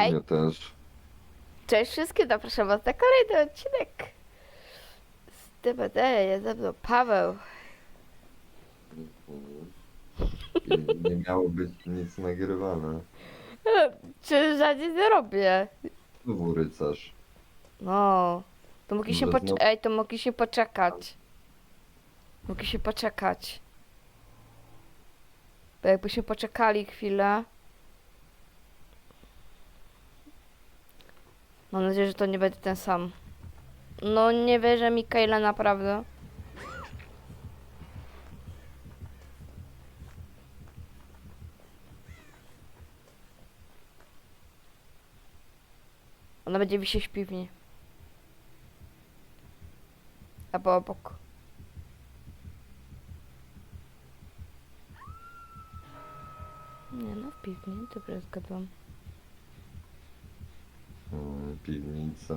Hej. Mnie też. Cześć wszystkim, zapraszam was na kolejny odcinek z DBD, jest ze mną Paweł. I nie miało być nic nagrywane. Czy za nic nie robię? Znowu rycerz. No, to mogli się znowu- ej, to mogli się poczekać. Mogli się poczekać. Bo jakbyśmy poczekali chwilę. Mam nadzieję, że to nie będzie ten sam. No nie wierzę Mikaela naprawdę. Ona będzie wisieć w piwni. Albo obok. Nie no, w piwni, dobrze zgadłam. Mm, Piwnica.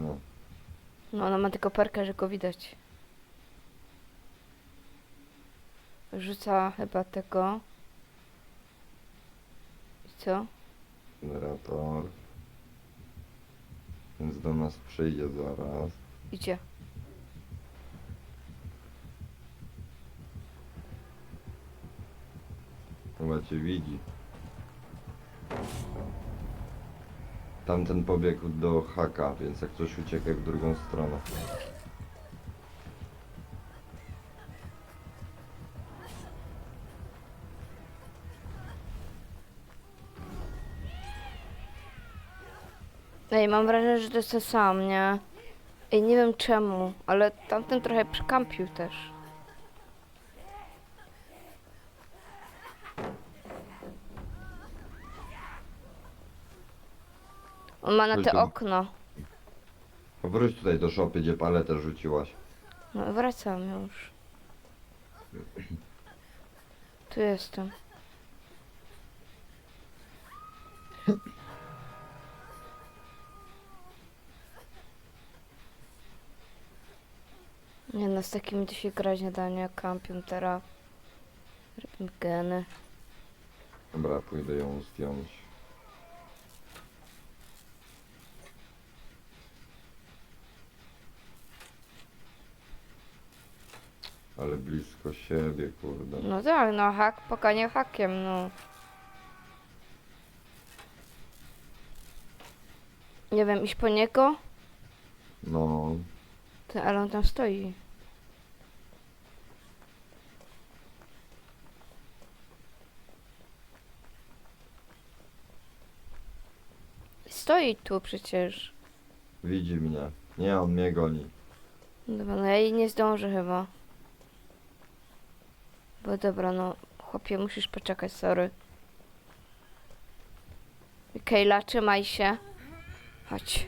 No ona ma tylko perkę, że go widać. Rzuca chyba tego. I co? Generator. Więc do nas przyjdzie zaraz. Idzie. Chyba cię widzi. Tamten pobiegł do haka, więc jak coś uciekaj w drugą stronę. Ej, mam wrażenie, że to jest ten sam, nie? Ej, nie wiem czemu, ale tamten trochę przykampił też. On ma na te okno. Wróć tutaj do szopy, gdzie paletę rzuciłaś. No wracam już. Tu jestem. Nie no, z takimi to się grać nie da, nie? Kampią teraz. Robimy geny. Dobra, pójdę ją zdjąć. Ale blisko siebie, kurde. No tak, no hak, pokanie hakiem, no. Nie wiem, iść po niego? No, Ty, ale on tam stoi. Stoi tu przecież. widzi mnie. Nie, on mnie goni. Dobra, no ja jej nie zdążę chyba. Dobra, no chłopie, musisz poczekać, sorry. Kejla, trzymaj się. Chodź.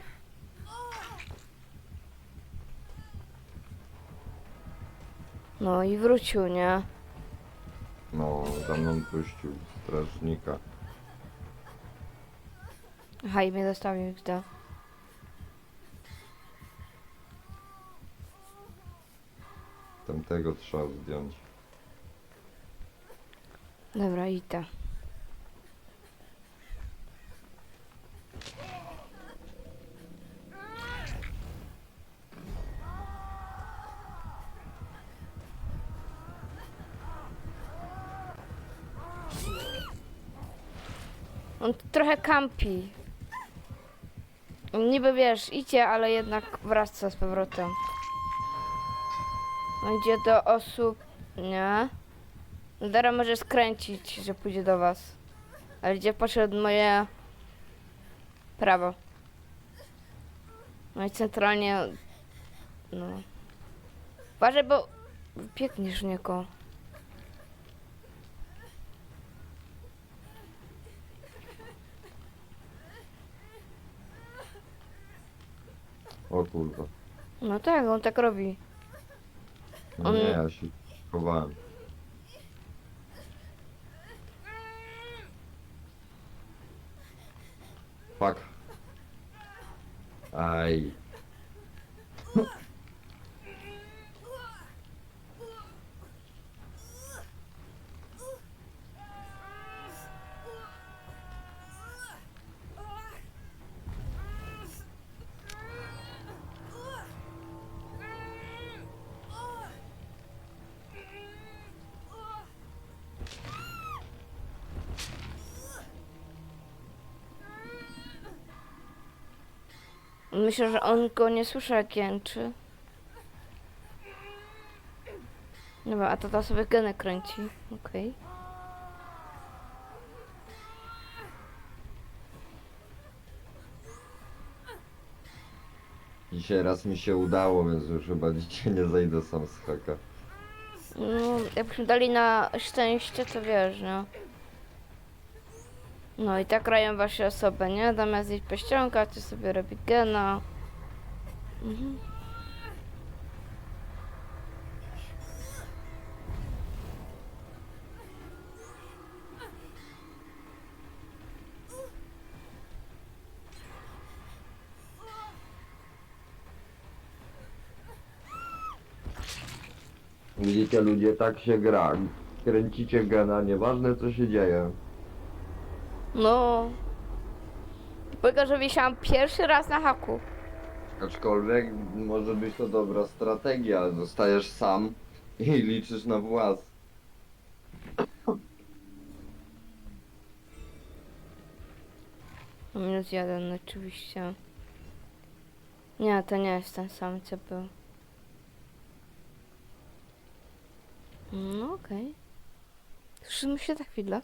No i wrócił, nie? No, za mną puścił strażnika. Aha, i mnie zostawił gdzie. Tamtego trzeba zdjąć. Dobra, idę. On trochę kampi. Niby wiesz, idzie, ale jednak wraca z powrotem. On idzie do osób, nie? Dara może skręcić, że pójdzie do was. Ale gdzie poszedł moje prawo. No i centralnie. No. Uważaj, bo biegniesz w niego. O kurwa. No tak, on tak robi. No On- nie, ja się chowałem. Fuck. I Myślę, że on go nie słyszy jak jęczy. Dobra, a tata sobie genę kręci. Okej. Dzisiaj raz mi się udało, więc już chyba dzisiaj nie zejdę sam z haka. No, jakbyśmy dali na szczęście, to wiesz, no. No i tak grają wasze osoby, nie? Zamiast iść pościągać, to sobie robi gena. Mhm. Widzicie ludzie, tak się gra. Kręcicie gena, nieważne co się dzieje. No. Tylko, że wisiałam pierwszy raz na haku. Aczkolwiek może być to dobra strategia, ale zostajesz sam i liczysz na włas. Minus jeden oczywiście. Nie, to nie jest ten sam, co był. No okej. Okay. Słyszymy się za chwilę.